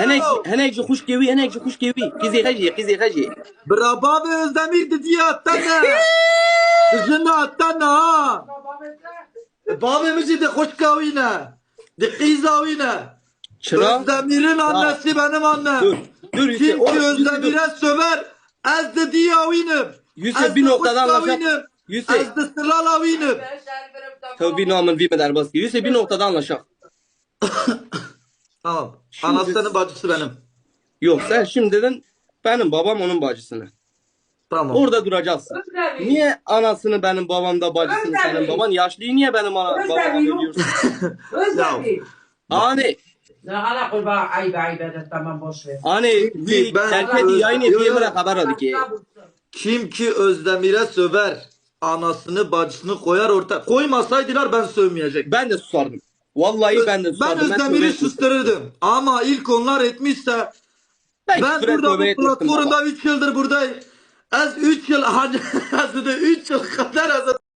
Henek koçaro. henek ji xuş gevi henek ji xuş gevi. Kızı xeji kızı xeji. Braba ve Özdemir dedi attana. Kızını attana ha. Babamızı de hoş kavine. De kızavine. Çıra. Özdemir'in annesi benim annem. Dur. Dur Yusuf. Kim ki. Özdemir'e söver. Ez de diyavinim. Yusuf, bir hoş anlaşalım. Yusuf. Ez de sıralavinim. Tövbe namın bir medar baskı. Yusuf bir noktada anlaşak. Tamam. Şimdi- Anasının bacısı benim. Yok sen şimdiden benim babam onun bacısını. Tamam. Orada duracaksın. Niye anasını benim babam da bacısını Özdemir. senin baban? Yaşlıyı niye benim ana, Özdemir babama yok. veriyorsun? Özlemi. Hani Ne hala kurbağa ayıp ayıp edin tamam boş ver. hani bir Ben- terketi yayın Yo, yo. ettiğimde haber aldı ki. Kim ki Özdemir'e söver. Anasını bacısını koyar orta. Koymasaydılar ben sövmeyecektim. Ben de susardım. Vallahi ben de Ben susardım. Özdemir'i sustururdum. Ama ilk onlar etmişse Ben, ben burada bu platformda 3 yıldır buradayım. Az 3 yıl az da 3 yıl kadar az